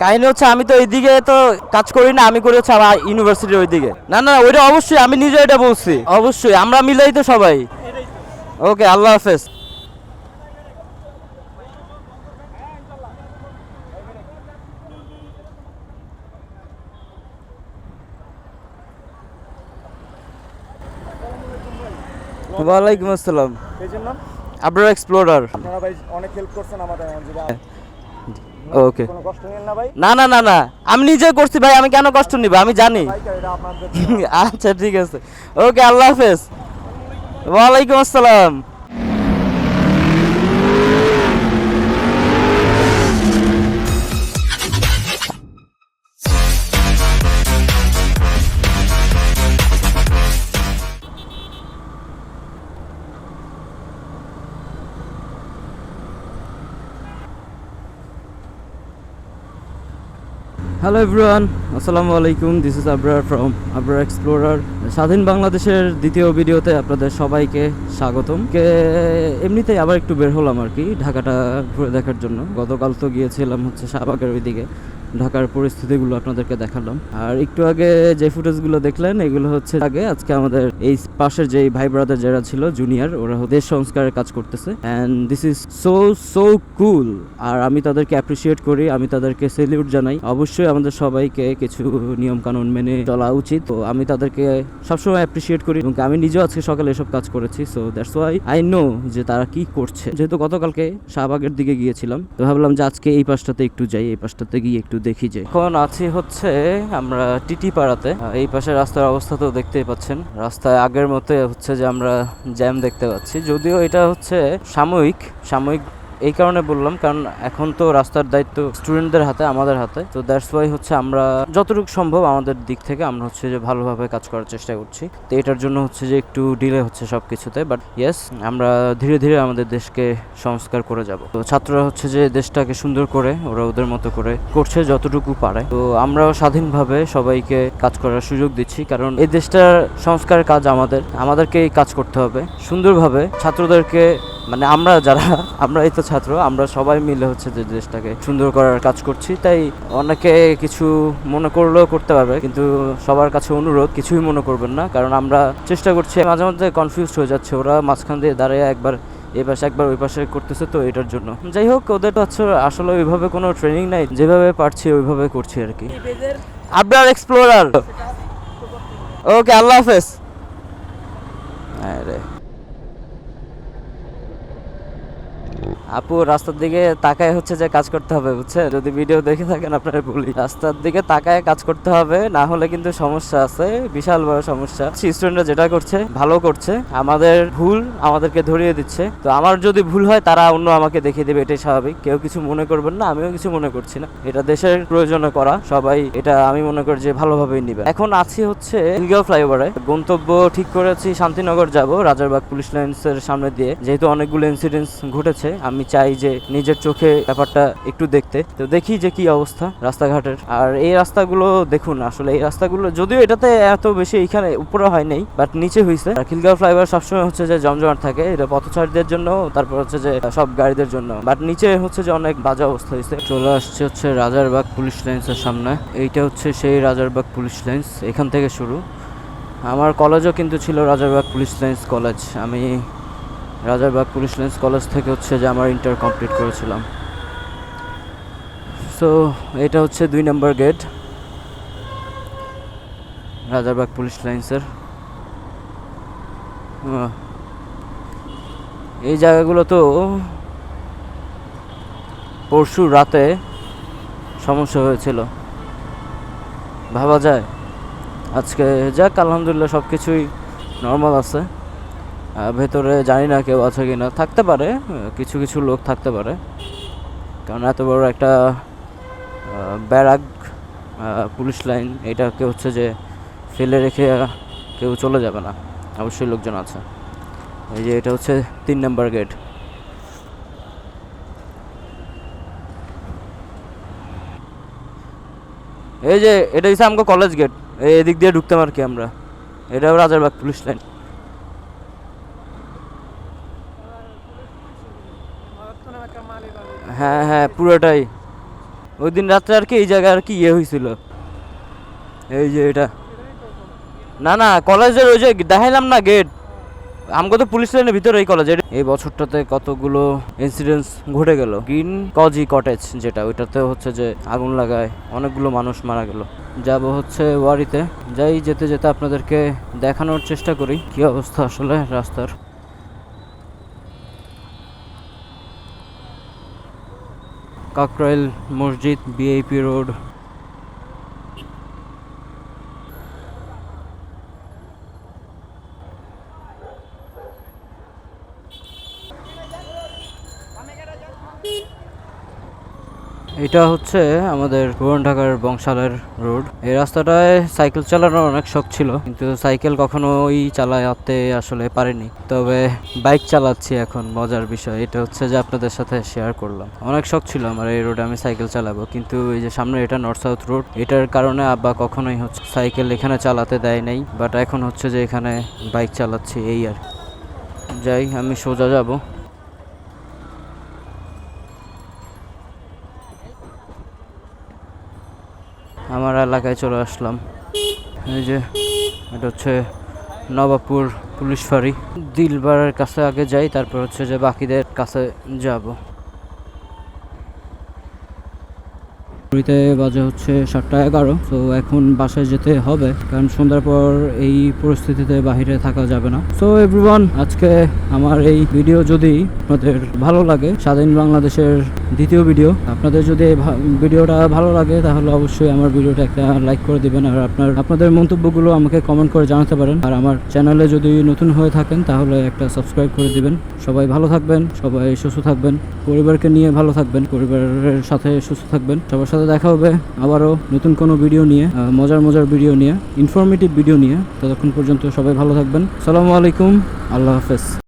কাহিনী হচ্ছে আমি তো এইদিকে তো কাজ করি না আমি করি হচ্ছে আমার ইউনিভার্সিটির ওইদিকে। না না ওইটা অবশ্যই আমি নিজে এটা বলছি। অবশ্যই আমরা মিলাই তো সবাই। ওকে আল্লাহ হাফেজ। ওয়ালাইকুম আসসালাম। আবরার এক্সপ্লোরার আপনারা ভাই অনেক হেল্প করছেন আমাদের জীবন ওকে না না না না আমি নিজে করছি ভাই আমি কেন কষ্ট নিব? আমি জানি। আচ্ছা ঠিক আছে। ওকে আল্লাহ হাফেজ। ওয়ালাইকুম আসসালাম। হ্যালো এভরিওয়ান আসসালামু আলাইকুম this is Abrar from Abrar explorer স্বাধীন বাংলাদেশের দ্বিতীয় ভিডিওতে আপনাদের সবাইকে স্বাগতম। কে, এমনিতেই আবার একটু বের হলাম আর কি, ঢাকাটা ঘুরে দেখার জন্য। গতকাল তো গিয়েছিলাম হচ্ছে শাহবাগের ওইদিকে। ঢাকার পরিস্থিতিগুলো আপনাদেরকে দেখালাম। আর একটু আগে যে ফুটেজগুলো দেখলেন, এগুলো হচ্ছে আগে, আজকে আমাদের এই পাশের যে ভাই ব্রাদার যারা ছিল জুনিয়র ওরা দেশ সংস্কারের কাজ করতেছে। And this is so so cool আর আমি তাদেরকে অ্যাপ্রিসিয়েট করি, আমি তাদেরকে সেলিউট জানাই। অবশ্যই আমাদের সবাইকে কিছু নিয়ম কানুন মেনে চলা উচিত। তো আমি তাদেরকে সবসময় অ্যাপ্রিসিয়েট করি এবং আমি নিজেও আজকে সকালে এসব কাজ করেছি so that's why I know যে তারা কি করছে। যেহেতু গতকালকে শাহবাগের দিকে গিয়েছিলাম, তো ভাবলাম যে আজকে এই পাশটাতে একটু যাই, এই পাশটাতে গিয়ে একটু দেখি যে। এখন আছি হচ্ছে আমরা টিটি পাড়াতে এই পাশে রাস্তার অবস্থা তো দেখতেই পাচ্ছেন। রাস্তায় আগের মতো হচ্ছে যে আমরা জ্যাম দেখতে পাচ্ছি। যদিও এটা হচ্ছে সাময়িক সাময়িক এই কারণে বললাম, কারণ এখন তো রাস্তার দায়িত্ব স্টুডেন্টদের হাতে, আমাদের হাতে। তো দ্যাটস ওয়াই হচ্ছে আমরা, যতটুকু সম্ভব আমাদের দিক থেকে আমরা হচ্ছে যে ভালোভাবে কাজ করার চেষ্টা করছি। তো এটার জন্য হচ্ছে যে একটু ডিলে হচ্ছে সব কিছুতে বাট ইয়েস আমরা ধীরে ধীরে আমাদের দেশকে সংস্কার করে যাব। তো ছাত্ররা হচ্ছে যে দেশটাকে সুন্দর করে, ওরা ওদের মতো করে করছে যতটুকু পারে। তো আমরাও স্বাধীনভাবে সবাইকে কাজ করার সুযোগ দিচ্ছি, কারণ এই দেশটার সংস্কারের কাজ আমাদের, আমাদেরকেই কাজ করতে হবে। সুন্দরভাবে ছাত্রদেরকে মানে আমরা যারা আমরা এই তো ছাত্র আমরা সবাই মিলে হচ্ছে যে দেশটাকে সুন্দর করার কাজ করছি তাই অনেকে কিছু মনে করলেও করতে পারবে কিন্তু সবার কাছে অনুরোধ কিছুই মনে করবেন না কারণ আমরা চেষ্টা করছি মাঝে মধ্যে কনফিউজ হয়ে যাচ্ছে ওরা মাঝখান দিয়ে দাঁড়িয়ে একবার এ পাশে একবার ওই পাশে করতেছে তো এটার জন্য। যাই হোক ওদের তো হচ্ছে আসলে ওইভাবে কোনো ট্রেনিং নাই যেভাবে পারছি ওইভাবে করছি আর কি। আপনার এক্সপ্লোরার ওকে আল্লাহ হাফেজ। আরে। আপু, রাস্তার দিকে তাকায় হচ্ছে যে কাজ করতে হবে বুঝছে যদি ভিডিও দেখে থাকেন, আপনারা বলি। রাস্তার দিকে তাকায় কাজ করতে হবে, না হলে কিন্তু সমস্যা আছে, বিশাল বড় সমস্যা। স্টুডেন্টরা যেটা করছে, ভালো করছে। আমাদের ভুল আমাদেরকে ধরিয়ে দিচ্ছে। তো আমার যদি ভুল হয়, তারা অন্য আমাকে দেখিয়ে দেবে, এটাই স্বাভাবিক। কেউ কিছু মনে করবেন না, আমিও কিছু মনে করছি না। এটা দেশের প্রয়োজনে করা, সবাই এটা আমি মনে করি যে ভালোভাবেই নিবে। এখন আছি হচ্ছে ইলগাঁও ফ্লাইওভারে। গন্তব্য ঠিক করেছি, শান্তিনগর যাব, রাজারবাগ পুলিশ লাইন্সের সামনে দিয়ে। যেহেতু অনেকগুলো ইনসিডেন্টস ঘটেছে, আমি চাই যে নিজের চোখে ব্যাপারটা একটু দেখতে। তো দেখি যে কি অবস্থা রাস্তাঘাটের। আর এই রাস্তাগুলো দেখুন, আসলে এই রাস্তাগুলো যদিও এটাতে এত বেশি এখানে উপরে হয় নাই বাট নিচে হয়েছে খিলগাঁও ফ্লাইওভার সবসময় হচ্ছে যে জমজমাট থাকে, এটা পথচারীদের জন্য, তারপর হচ্ছে যে সব গাড়িদের জন্য। বাট নিচে হচ্ছে যে অনেক বাজে অবস্থা হয়েছে চলে আসছে হচ্ছে রাজারবাগ পুলিশ লাইন্সের সামনে। এইটা হচ্ছে সেই রাজারবাগ পুলিশ লাইন্স এখান থেকে শুরু। আমার কলেজও কিন্তু ছিল রাজারবাগ পুলিশ লাইন্স কলেজ আমি রাজারবাগ পুলিশ লাইন্স কলেজ থেকে হচ্ছে যে আমার ইন্টার কমপ্লিট করেছিলাম। সো এটা হচ্ছে দুই নম্বর গেট রাজারবাগ পুলিশ লাইন্সের। এই জায়গাগুলো তো পরশু রাতে সমস্যা হয়েছিল। ভাবা যায়। আজকে যাক, আলহামদুলিল্লাহ সব কিছুই নর্মাল আছে। ভেতরে জানি না কেউ আছে কি না থাকতে পারে কিছু কিছু লোক থাকতে পারে। কারণ এত বড় একটা ব্যারাক পুলিশ লাইন, এটাকে হচ্ছে যে ফেলে রেখে কেউ চলে যাবে না। অবশ্যই লোকজন আছে। এই যে এটা হচ্ছে তিন নাম্বার গেট। এই যে, এটা হচ্ছে আমাকে কলেজ গেট। এদিক দিয়ে ঢুকতাম আর কি আমরা। এটাও রাজারবাগ পুলিশ লাইন। হ্যাঁ হ্যাঁ পুরোটাই। ওই দিন রাত্রে আর কি এই জায়গায় আর কি ইয়ে হয়েছিল এই যে এটা। না না, কলেজের ওই যে দেখাইলাম না গেট আমাকে তো পুলিশ লাইনের ভিতরে এই কলেজ এই বছরটাতে কতগুলো ইনসিডেন্টস ঘটে গেল? গ্রিন কজি কটেজ যেটা ওইটাতে হচ্ছে যে আগুন লাগায়, অনেকগুলো মানুষ মারা গেল। যাব হচ্ছে ওয়ারিতে। যাই যেতে যেতে আপনাদেরকে দেখানোর চেষ্টা করি, কি অবস্থা আসলে রাস্তার। কাকরাইল মসজিদ বিআইপি রোড। এটা হচ্ছে আমাদের পুরান ঢাকার বংশালের রোড। এই রাস্তাটায় সাইকেল চালানোর অনেক শখ ছিল, কিন্তু সাইকেল কখনোই চালাতে আসলে পারিনি। তবে বাইক চালাচ্ছি এখন, মজার বিষয়। এটা হচ্ছে যে আপনাদের সাথে শেয়ার করলাম। অনেক শখ ছিল আমার এই রোডে আমি সাইকেল চালাবো, কিন্তু এই যে সামনে এটা নর্থ সাউথ রোড এটার কারণে আব্বা কখনোই হচ্ছে সাইকেল এখানে চালাতে দেয় নাই বাট এখন হচ্ছে যে এখানে বাইক চালাচ্ছি, এই আর। যাই, আমি সোজা যাব। আমার এলাকায় চলে আসলাম। এই যে, এটা হচ্ছে নবাবপুর পুলিশ ফাঁড়ি। দিলবারের কাছে আগে যাই, তারপর হচ্ছে যে বাকিদের কাছে যাব। ঘড়িতে বাজে হচ্ছে সাতটা এগারো, তো এখন বাসায় যেতে হবে, কারণ সন্ধ্যার পর এই পরিস্থিতিতে বাইরে থাকা যাবে না। সো এভরিওয়ান আজকে আমার এই ভিডিও যদি আপনাদের ভালো লাগে, স্বাধীন বাংলাদেশের দ্বিতীয় ভিডিও আপনাদের যদি ভিডিওটা ভালো লাগে, তাহলে অবশ্যই আমার ভিডিওটা একটা লাইক করে দিবেন, আর আপনার, আপনাদের মন্তব্যগুলো আমাকে কমেন্ট করে জানাতে পারেন। আর আমার চ্যানেলে যদি নতুন হয়ে থাকেন, তাহলে একটা সাবস্ক্রাইব করে দিবেন। সবাই ভালো থাকবেন, সবাই সুস্থ থাকবেন, পরিবারকে নিয়ে ভালো থাকবেন, পরিবারের সাথে সুস্থ থাকবেন, সবার সাথে দেখা হবে আবারও নতুন কোনো ভিডিও নিয়ে মজার মজার ভিডিও নিয়ে ইনফরমেটিভ ভিডিও নিয়ে। ততক্ষণ পর্যন্ত সবাই ভালো থাকবেন। সালামু আলাইকুম। আল্লাহ হাফেজ।